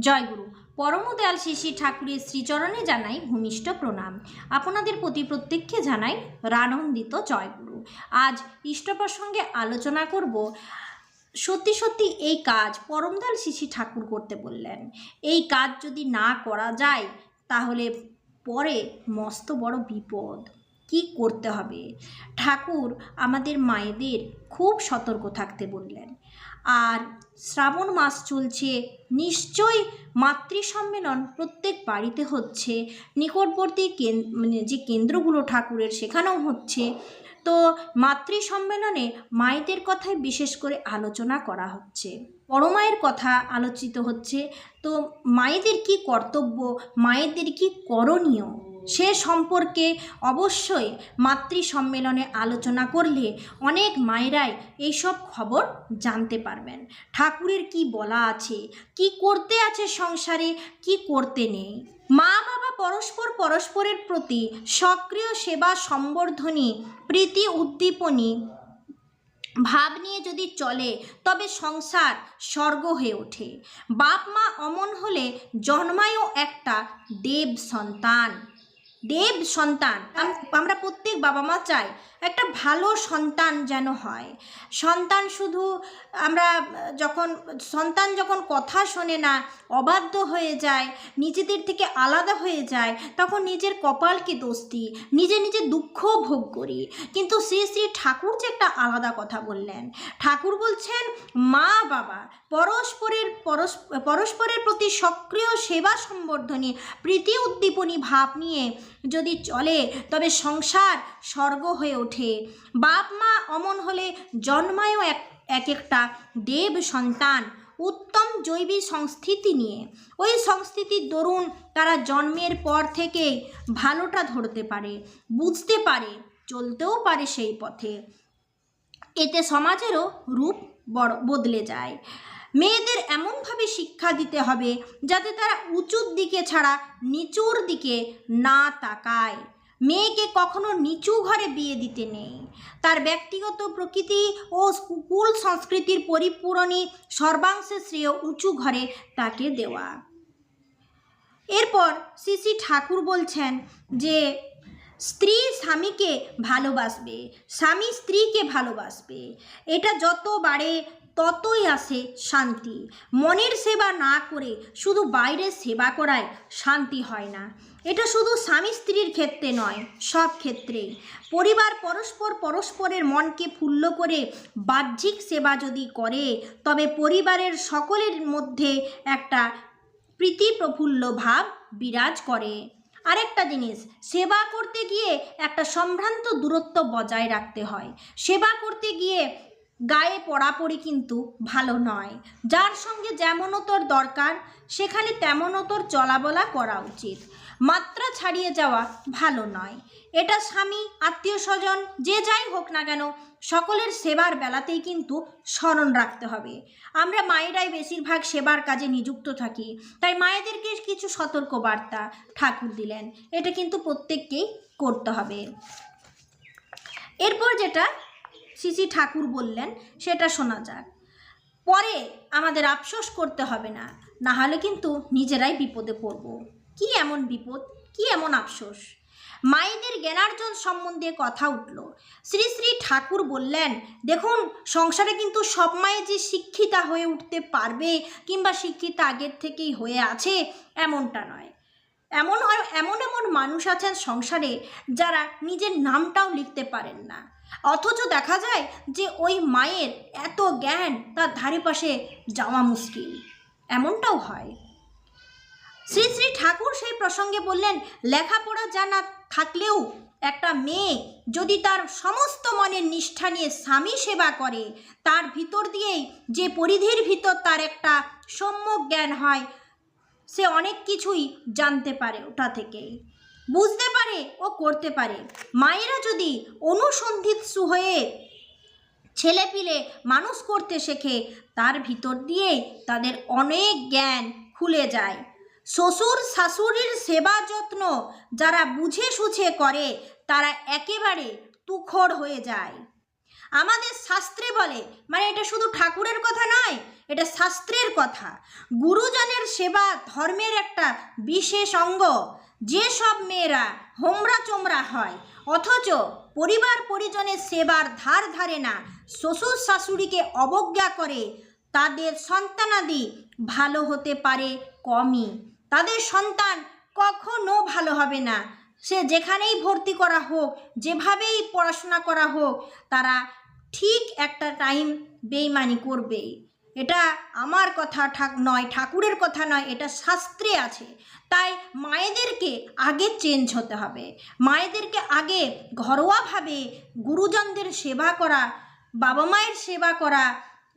জয়গুরু। পরমদয়াল শিশি ঠাকুরের শ্রীচরণে জানাই ভূমিষ্ঠ প্রণাম। আপনাদের প্রতি প্রত্যেককে জানাই রানন্দিত জয়গুরু। আজ ইষ্ট প্রসঙ্গে আলোচনা করব, সত্যি সত্যি এই কাজ পরমদয়াল শিশি ঠাকুর করতে বললেন। এই কাজ যদি না করা যায়, তাহলে পরে মস্ত বড় বিপদ। কি করতে হবে? ঠাকুর আমাদের মায়েদের খুব সতর্ক থাকতে বললেন। আর শ্রাবণ মাস চলছে, নিশ্চয়ই মাতৃ সম্মেলন প্রত্যেক বাড়িতে হচ্ছে। নিকটবর্তী মানে যে কেন্দ্রগুলো ঠাকুরের সেখানেও হচ্ছে। তো মাতৃ সম্মেলনে মায়েদের কথায় বিশেষ করে আলোচনা করা হচ্ছে। পরমায়ের কথা আলোচিত হচ্ছে। তো মায়েদের কি কর্তব্য? মায়েদের কি করণীয়? সে সম্পর্কে অবশ্যই মাতৃ সম্মেলনে আলোচনা করলে অনেক মায়েরাই এইসব খবর জানতে পারবেন। ঠাকুরের কি বলা আছে, কি করতে আছে সংসারে, কি করতে নেই। মা বাবা পরস্পর পরস্পরের প্রতি সক্রিয় সেবা সম্বর্ধনী, প্রীতি উদ্দীপনী, ভাব নিয়ে যদি চলে, তবে সংসার স্বর্গ হয়ে ওঠে। বাপ মা অমন হলে জন্মায়ও একটা দেব সন্তান। দেব সন্তান। আমরা প্রত্যেক বাবা মা চাই একটা ভালো সন্তান যেন হয়। সন্তান শুধু আমরা যখন, সন্তান যখন কথা শোনে না, অবাধ্য হয়ে যায়, নিজেদের থেকে আলাদা হয়ে যায়, তখন নিজের কপালকে দোষ দিই নিজে নিজে দুঃখ ভোগ করি। কিন্তু শ্রী শ্রী ঠাকুর যে একটা আলাদা কথা বললেন, ঠাকুর বলছেন, মা, বাবা, পরস্পরের পরস- পরস্পরের প্রতি সক্রিয় সেবা সম্বর্ধনী প্রীতি উদ্দীপনী ভাব নিয়ে যদি চলে, তবে সংসার স্বর্গ হয়ে ওঠে। বাপ মা অমন হলে জন্মায়ও এক এক একটা দেব সন্তান, উত্তম জৈবিক সংস্থিতি নিয়ে। ওই সংস্থিতির দরুন তারা জন্মের পর থেকে ভালোটা ধরতে পারে, বুঝতে পারে, চলতেও পারে সেই পথে। এতে সমাজেরও রূপ বড়, বদলে যায়। মেয়েদের এমনভাবে শিক্ষা দিতে হবে যাতে তারা উঁচুর দিকে ছাড়া নিচুর দিকে না তাকায়। মেয়েকে কখনো নিচু ঘরে বিয়ে দিতে নেই। তার ব্যক্তিগত প্রকৃতি ও কুল সংস্কৃতির পরিপূরণী সর্বাংশে শ্রেয় উঁচু ঘরে তাকে দেওয়া। এরপর শ্রী শ্রী ঠাকুর বলছেন যে, স্ত্রী স্বামীকে ভালোবাসবে, স্বামী স্ত্রীকে ভালোবাসবে। এটা যত বাড়ে ততই আসে শান্তি। মনের সেবা না করে শুধু বাইরের সেবা করায় শান্তি হয় না। এটা শুধু স্বামী স্ত্রীর ক্ষেত্রে নয়, সব ক্ষেত্রেই। পরিবার পরস্পর পরস্পরের মনকে ফুল্ল করে বাহ্যিক সেবা যদি করে, তবে পরিবারের সকলের মধ্যে একটা প্রীতি প্রফুল্ল ভাব বিরাজ করে। আরেকটা জিনিস, সেবা করতে গিয়ে একটা সম্ভ্রান্ত দূরত্ব বজায় রাখতে হয়। সেবা করতে গিয়ে গায়ে পড়াপড়ি কিন্তু ভালো নয়। যার সঙ্গে যেমনতর দরকার, সেখানে তেমনতর চলাবলা করা উচিত। মাত্রা ছাড়িয়ে যাওয়া ভালো নয়। এটা স্বামী, আত্মীয় স্বজন, যে যাই হোক না কেন, সকলের সেবার বেলাতেই কিন্তু স্মরণ রাখতে হবে। আমরা মায়েরাই বেশিরভাগ সেবার কাজে নিযুক্ত থাকি, তাই মায়েদেরকে কিছু সতর্ক বার্তা ঠাকুর দিলেন। এটা কিন্তু প্রত্যেককেই করতে হবে। এরপর যেটা শ্রী ঠাকুর বললেন, সেটা শোনা যাক। পরে আমাদের আফসোস করতে হবে না না হলে কিন্তু নিজেরাই বিপদে পড়ব। কি এমন বিপদ? কি এমন আফসোস? মায়েদের জ্ঞানার্জন সম্বন্ধে কথা উঠল। শ্রী শ্রী ঠাকুর বললেন, দেখুন, সংসারে কিন্তু সব মায়ে যে শিক্ষিতা হয়ে উঠতে পারবে কিংবা শিক্ষিতা আগের থেকেই হয়ে আছে, এমনটা নয়। এমন এমন এমন মানুষ আছেন সংসারে যারা নিজের নামটাও লিখতে পারেন না। অথচ দেখা যায় যে ওই মায়ের এত জ্ঞান তার ধারে পাশে যাওয়া মুশকিল। এমনটাও হয়। শ্রী শ্রী ঠাকুর সেই প্রসঙ্গে বললেন, লেখাপড়া জানা থাকলেও একটা মেয়ে যদি তার সমস্ত মনের নিষ্ঠা নিয়ে স্বামী সেবা করে, তার ভিতর দিয়েই যে পরিধির ভিতর তার একটা সম্যক জ্ঞান হয়, সে অনেক কিছুই জানতে পারে ওটা থেকেই। বুঝতে পারে ও করতে পারে। মায়েরা যদি অনুসন্ধিৎসু হয়ে ছেলেপিলে মানুষ করতে শেখে, তার ভিতর দিয়েই তাদের অনেক জ্ঞান খুলে যায়। শ্বশুর শাশুড়ির সেবা যত্ন যারা বুঝে সুঝে করে, তারা একেবারে তুখর হয়ে যায়। আমাদের শাস্ত্রে বলে মানে এটা শুধু ঠাকুরের কথা নয়, এটা শাস্ত্রের কথা। গুরুজনের সেবা ধর্মের একটা বিশেষ অঙ্গ। যেসব মেয়েরা হোমরা চোমরা হয়, অথচ পরিবার পরিজনের সেবার ধার ধারে না, শ্বশুর শাশুড়িকে অবজ্ঞা করে, তাদের সন্তানাদি ভালো হতে পারে কমই। তাদের সন্তান কখনো ভালো হবে না। সে যেখানেই ভর্তি করা হোক, যেভাবেই পড়াশোনা করা হোক, তারা ঠিক একটা টাইম বেইমানি করবেই। এটা আমার কথা ঠাক নয়, ঠাকুরের কথা নয়, এটা শাস্ত্রে আছে। তাই মায়েদেরকে আগে চেঞ্জ হতে হবে। মায়েদেরকে আগে ঘরোয়াভাবে গুরুজনদের সেবা করা, বাবা মায়ের সেবা করা,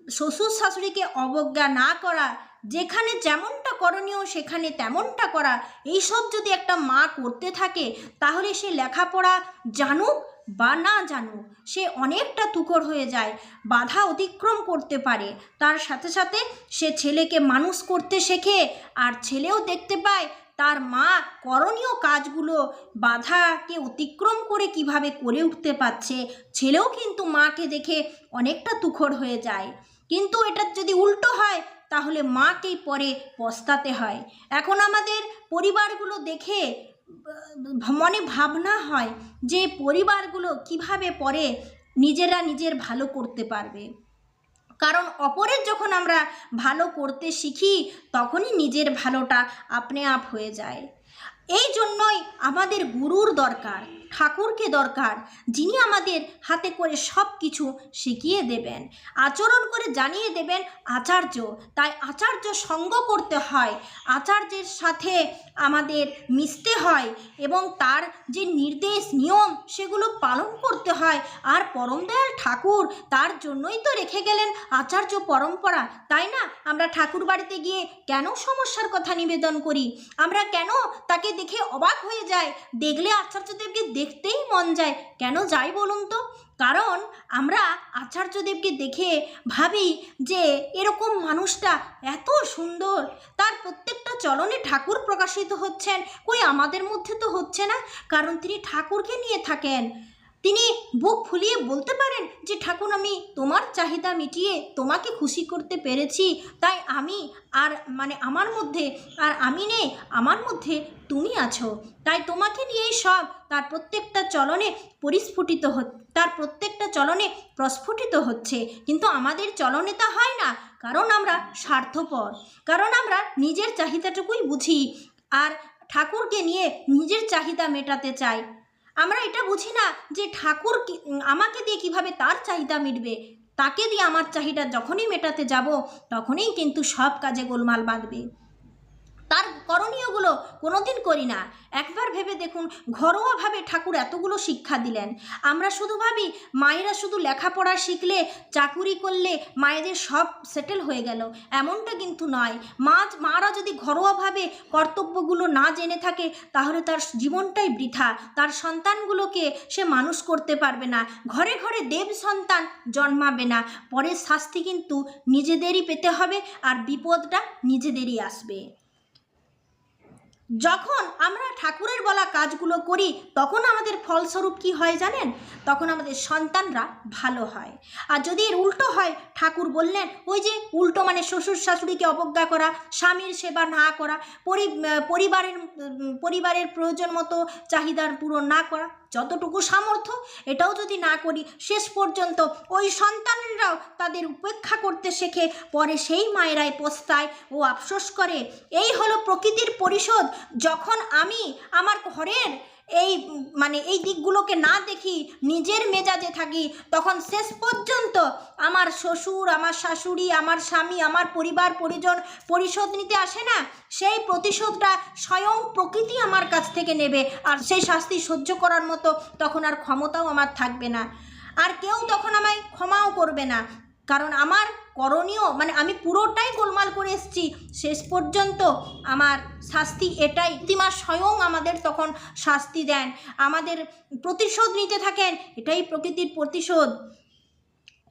শ্বশুর শাশুড়িকে অবজ্ঞা না করা, যেখানে যেমনটা করণীয় সেখানে তেমনটা করা, এইসব যদি একটা মা করতে থাকে, তাহলে সে লেখাপড়া জানুক বা না জানুক, সে অনেকটা তুকর হয়ে যায়, বাধা অতিক্রম করতে পারে। তার সাথে সাথে সে ছেলেকে মানুষ করতে শেখে আর ছেলেও দেখতে পায় তার মা করণীয় কাজগুলো বাধাকে অতিক্রম করে কীভাবে করে উঠতে পারছে। ছেলেও কিন্তু মাকে দেখে অনেকটা তুখর হয়ে যায়। কিন্তু এটা যদি উল্টো হয়, তাহলে মাকেই পরে পস্তাতে হয়। এখন আমাদের পরিবারগুলো দেখে মনে ভাবনা হয় যে পরিবারগুলো কীভাবে পরে নিজেরা নিজের ভালো করতে পারবে। কারণ অপরের যখন আমরা ভালো করতে শিখি, তখনই নিজের ভালোটা আপনে আপ হয়ে যায়। এই জন্যই আমাদের গুরুর দরকার, ঠাকুরকে দরকার, যিনি আমাদের হাতে করে সব কিছু শিখিয়ে দেবেন। আচরণ করে জানিয়ে দেবেন আচার্য, তাই আচার্য সঙ্গ করতে হয়। আচার্যের সাথে আমাদের মিশতে হয় এবং তার যে নির্দেশ, নিয়ম, সেগুলো পালন করতে হয়। আর পরমদয়াল ঠাকুর তার জন্যই তো রেখে গেলেন আচার্য পরম্পরা, তাই না? আমরা ঠাকুর বাড়িতে গিয়ে কেন সমস্যার কথা নিবেদন করি? আমরা কেন তাকে দেখে অবাক হয়ে যায়। দেখলে আচার্যদেবকে দেখতেই মন যায়। কেন যাই বলুন তো? কারণ আমরা আচার্যদেবকে দেখে ভাবি যে, এরকম মানুষটা এত সুন্দর। তার প্রত্যেকটা চলনে ঠাকুর প্রকাশিত হচ্ছেন। কই আমাদের মধ্যে তো হচ্ছে না। কারণ তিনি ঠাকুরকে নিয়ে থাকেন। তিনি বুক ফুলিয়ে বলতে পারেন যে, ঠাকুর, আমি তোমার চাহিদা মিটিয়ে তোমাকে খুশি করতে পেরেছি। তাই আমি আর মানে আমার মধ্যে, আর আমি নেই আমার মধ্যে তুমি আছো। তাই তোমাকে নিয়েই সব। তার প্রত্যেকটা চলনে পরিস্ফুটিত হচ্ছে তার প্রত্যেকটা চলনে প্রস্ফুটিত হচ্ছে। কিন্তু আমাদের চলনে তা হয় না। কারণ আমরা স্বার্থপর। কারণ আমরা নিজের চাহিদাটুকুই বুঝি। আর ঠাকুরকে নিয়ে নিজের চাহিদা মেটাতে চাই। আমরা এটা বুঝি না যে ঠাকুর আমাকে দিয়ে কীভাবে তার চাহিদা মিটবে? তাকে দিয়ে আমার চাহিদা যখনই মেটাতে যাব, তখনই কিন্তু সব কাজে গোলমাল বাঁধবে। তার করণীয়গুলো কোনোদিন করি না। একবার ভেবে দেখুন, ঘরোয়াভাবে ঠাকুর এতগুলো শিক্ষা দিলেন। আমরা শুধু ভাবি, মায়েরা শুধু লেখাপড়া শিখলে, চাকুরি করলে মায়েদের সব সেটেল হয়ে গেল। এমনটা কিন্তু নয়। মা, মারা যদি ঘরোয়াভাবে কর্তব্যগুলো না জেনে থাকে, তাহলে তার জীবনটাই বৃথা। তার সন্তানগুলোকে সে মানুষ করতে পারবে না। ঘরে ঘরে দেব সন্তান জন্মাবে না। পরের শাস্তি কিন্তু নিজেদেরই পেতে হবে আর বিপদটা নিজেদেরই আসবে। যখন আমরা ঠাকুরের বলা কাজগুলো করি, তখন আমাদের ফলস্বরূপ কি হয় জানেন? তখন আমাদের সন্তানরা ভালো হয়। আর যদি এর উল্টো হয়, ঠাকুর বললেন, ওই যে উল্টো মানে শ্বশুর শাশুড়িকে অবজ্ঞা করা, স্বামীর সেবা না করা পরিবারের পরিবারের প্রয়োজন মতো চাহিদার পূরণ না করা যতটুকু সামর্থ্য এটাও যদি না করি, শেষ পর্যন্ত ওই সন্তানরাও তাদের উপেক্ষা করতে শেখে। পরে সেই মায়েরাই পস্তায় ও আফসোস করে, এই হলো প্রকৃতির পরিশোধ। যখন আমি আমার ঘরের এই মানে এই দিকগুলোকে না দেখি, নিজের মেজাজে থাকি, তখন শেষ পর্যন্ত আমার শ্বশুর, আমার শাশুড়ি, আমার স্বামী, আমার পরিবার, পরিজন পরিশোধ নিতে আসে না, সেই প্রতিশোধটা স্বয়ং প্রকৃতি আমার কাছ থেকে নেবে, আর সেই শাস্তি সহ্য করার মতো তখন আর ক্ষমতাও আমার থাকবে না। আর কেউ তখন আমায় ক্ষমাও করবে না। কারণ আমার করণীয় মানে আমি পুরোটাই গোলমাল করে এসেছি, শেষ পর্যন্ত আমার শাস্তি এটাই। তিমা স্বয়ং আমাদের তখন শাস্তি দেন, আমাদের প্রতিশোধ নিতে থাকেন, এটাই প্রকৃতির প্রতিশোধ।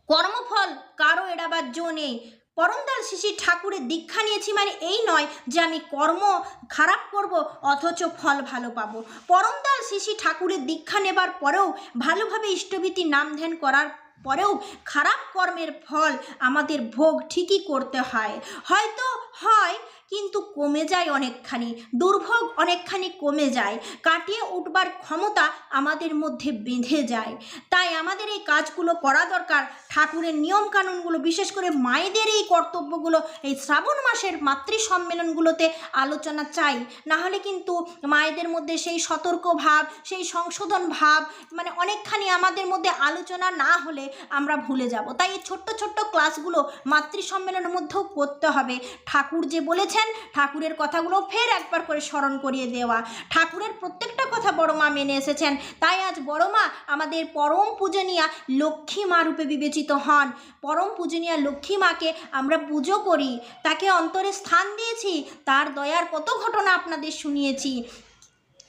কর্মফল কারও এড়াবার জো নেই। পরমদাল শিশি ঠাকুরের দীক্ষা নিয়েছি মানে এই নয় যে আমি কর্ম খারাপ করব, অথচ ফল ভালো পাবো। পরমদাল শিশি ঠাকুরের দীক্ষা নেবার পরেও ভালোভাবে ইষ্টভীতির নাম ধ্যান করার পরেও খারাপ কর্মের ফল আমাদের ভোগ ঠিকই করতে হয়। হয়তো হয় কিন্তু কমে যায় অনেকখানি, দুর্ভোগ অনেকখানি কমে যায়, কাটিয়ে উঠবার ক্ষমতা আমাদের মধ্যে বেঁধে যায়। তাই আমাদের এই কাজগুলো করা দরকার। ঠাকুরের নিয়মকানুনগুলো, বিশেষ করে মায়েদের এই কর্তব্যগুলো, এই শ্রাবণ মাসের মাতৃ সম্মেলনগুলোতে আলোচনা চাই। না হলে কিন্তু মায়েদের মধ্যে সেই সতর্ক ভাব, সেই সংশোধন ভাব মানে অনেকখানি আমাদের মধ্যে আলোচনা না হলে আমরা ভুলে যাব। তাই এই ছোট্ট ছোট্ট ক্লাসগুলো মাতৃ সম্মেলনের মধ্যেও করতে হবে। ঠাকুর যে বলেছেন, ঠাকুরের কথাগুলো ফের একবার করে স্মরণ করিয়ে দেওয়া। ঠাকুরের প্রত্যেকটা কথা বড় মা মেনে এসেছেন। তাই আজ বড় মা আমাদের পরম পূজনীয়া লক্ষ্মী মা রূপে বিবেচিত হন। পরম পূজনীয়া লক্ষ্মী মাকে আমরা পুজো করি, তাকে অন্তরে স্থান দিয়েছি, তার দয়ার কত ঘটনা আপনাদের শুনিয়েছি।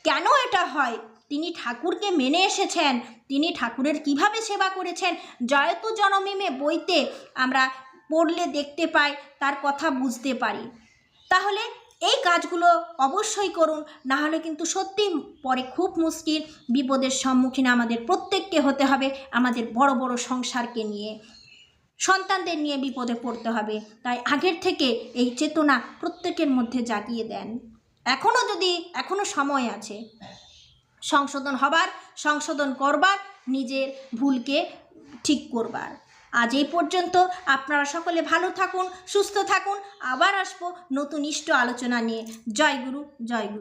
কেন এটা হয়? তিনি ঠাকুরকে মেনে এসেছেন, তিনি ঠাকুরের কীভাবে সেবা করেছেন জয়তু জনমিমে বইতে আমরা পড়লে দেখতে পাই, তার কথা বুঝতে পারি। তাহলে এই কাজগুলো অবশ্যই করুন না হলে কিন্তু সত্যি পরে খুব মুশকিল বিপদের সম্মুখীন আমাদের প্রত্যেককে হতে হবে, আমাদের বড় বড় সংসারকে নিয়ে। সন্তানদের নিয়ে বিপদে পড়তে হবে, তাই আগের থেকে এই চেতনা প্রত্যেকের মধ্যে জাগিয়ে দেন। এখনও যদি এখনও সময় আছে, সংশোধন হবার, সংশোধন করবার, নিজের ভুলকে ঠিক করবার। আজ এই পর্যন্ত। আপনারা সকলে ভালো থাকুন, সুস্থ থাকুন। আবার আসব নতুন ইষ্ট আলোচনা নিয়ে। জয় গুরু জয় গুরু।